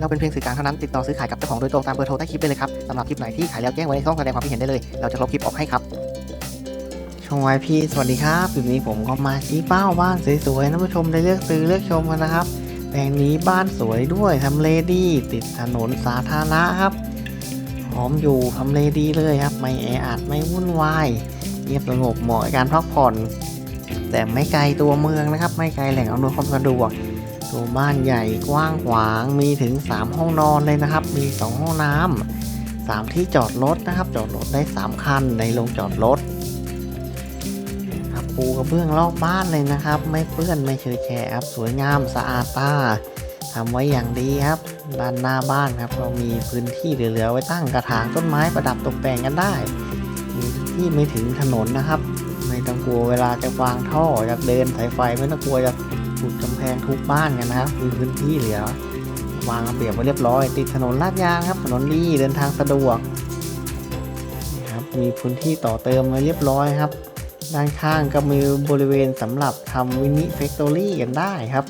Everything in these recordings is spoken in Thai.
เราเป็นเพียงสื่อกลางเท่านั้นติดต่อซื้อขายกับเจ้าของโดยตรงตามเบอร์โทรใต้คลิปได้เลยครับสำหรับคลิปไหนที่ขายแล้วแจ้งไว้ในช่องแสดงความคิดเห็นได้เลย เราจะลบคลิปออกให้ครับช่องไวพีสวัสดีครับคลิปนี้ผมก็มาชี้เป้าบ้านสวยๆท่านผู้ชมได้เลือกซื้อเลือกชมกันนะครับแปลงนี้บ้านสวยด้วยทำเลดีติดถนนสาธารณะครับพร้อมอยู่ทำเลดีเลยครับ ไม่แออัดไม่วุ่นวายเงียบสงบเหมาะกับการพักผ่อน แต่ไม่ไกลตัวเมืองนะครับ ไม่ไกลแหล่งอำนวยความสะดวก ตัวบ้านใหญ่กว้างขวางมีถึง 3 ห้องนอนเลยนะครับ มี 2 ห้องน้ำสามที่จอดรถนะครับ จอดรถได้ 3 คันในโรงจอดรถครับปูกระเบื้องรอบบ้านเลยนะครับ ไม่เปื้อนไม่เชยแฉะครับสวยงามสะอาดตาทำไว้อย่างดีครับ ด้านหน้าบ้านครับ เรามีพื้นที่เหลือๆไว้ตั้งกระถางต้นไม้ประดับตกแต่งกันได้มีที่ไม่ถึงถนนนะครับ ไม่ต้องกลัวเวลาจะวางท่อจะเดินสายไฟไม่ต้องกลัวจะ ขุดกำแพงทุบบ้านกันนะครับมีพื้นที่เหลือ วางระเบียบไว้เรียบร้อย ติดถนนลาดยางครับ ถนนดีเดินทางสะดวกนี่ครับมีพื้นที่ต่อเติมไว้เรียบร้อยครับ ด้านข้างก็มีบริเวณสำหรับทำวินิเฟคทอรี่กันได้ครับ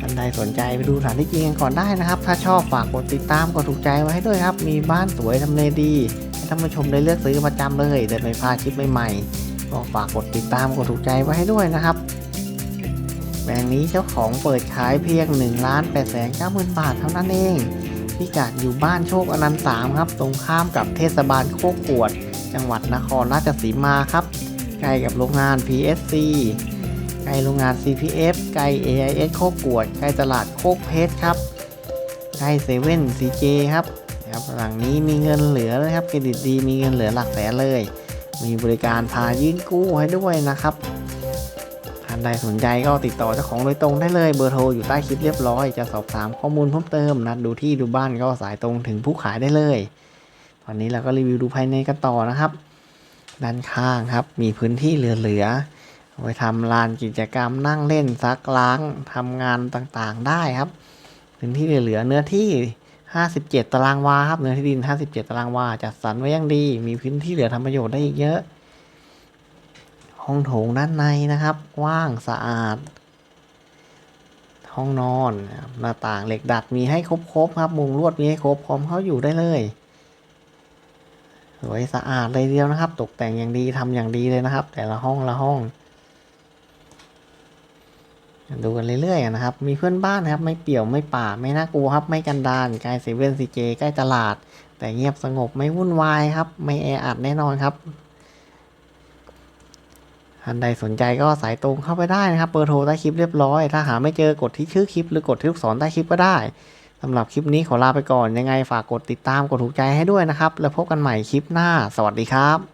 ท่านใดสนใจไปดูสถานที่จริงกันก่อนได้นะครับ ถ้าชอบฝากกดติดตามกดถูกใจไว้ให้ด้วยครับ มีบ้านสวยทำเลดีให้ท่านผู้ชมได้เลือกซื้อประจำเลยเดินไม่พลาดคลิปใหม่ๆก็ฝากกดติดตามกดถูกใจไว้ให้ด้วยนะครับ งนี้เจ้าของเปิดขายเพียง1ล้าน8แสน9หมื่นบาทเท่านั้นเองพิกัดอยู่บ้านโชคอนันต์สามครับ ตรงข้ามกับเทศบาลโคกกวด จังหวัดนครราชสีมาครับใกล้กับโรงงาน PSC ใกล้โรงงาน CPF ใกล้ AIS โคกกวดใกล้ตลาดโคกเพชรครับใกล้เซเว่น CJ ครับครับหลังนี้มีเงินเหลือนะครับเครดิตดีมีเงินเหลือหลักแสนเลย มีบริการพายื่นกู้ให้ด้วยนะครับ ใดสนใจก็ติดต่อเจ้าของโดยตรงได้เลยเบอร์โทรอยู่ใต้คลิปเรียบร้อย จะสอบถามข้อมูลเพิ่มเติม นัดดูที่ดูบ้านก็สายตรงถึงผู้ขายได้เลย ตอนนี้เราก็รีวิวดูภายในกันต่อนะครับ ด้านข้างครับ มีพื้นที่เหลือๆเอไว้ทำลานกิจกรรมนั่งเล่นซักล้างทำงานต่างๆได้ครับ พื้นที่เหลือๆเนื้อที่ 57 ตารางวาครับเนื้อที่ดิน 57 ตารางวาจัดสรรไว้อย่างดี มีพื้นที่เหลือทำประโยชน์ได้อีกเยอะ ห้องโถงด้านในนะครับกว้างสะอาด ห้องนอนหน้าต่างเหล็กดัดมีให้ครบๆครับ มุงลวดมีให้ครบพร้อมเข้าอยู่ได้เลยสวยสะอาดเลยเดียวนะครับ ตกแต่งอย่างดีทำอย่างดีเลยนะครับ แต่ละห้องละห้อง ดูกันเรื่อยๆนะครับ มีเพื่อนบ้านนะครับ ไม่เปี่ยวไม่ป่าไม่น่ากลัวครับ ไม่กันดานใกล้เซเว่นซีเจใกล้ตลาด แต่เงียบสงบไม่วุ่นวายครับ ไม่แออัดแน่นอนครับ ท่านใดสนใจก็สายตรงเข้าไปได้นะครับเบอร์โทรใต้คลิปเรียบร้อย ถ้าหาไม่เจอกดที่ชื่อคลิป หรือกดที่ลูกศรใต้คลิปก็ได้สำหรับคลิปนี้ขอลาไปก่อนยังไงฝากกดติดตามกดถูกใจให้ด้วยนะครับ แล้วพบกันใหม่คลิปหน้า สวัสดีครับ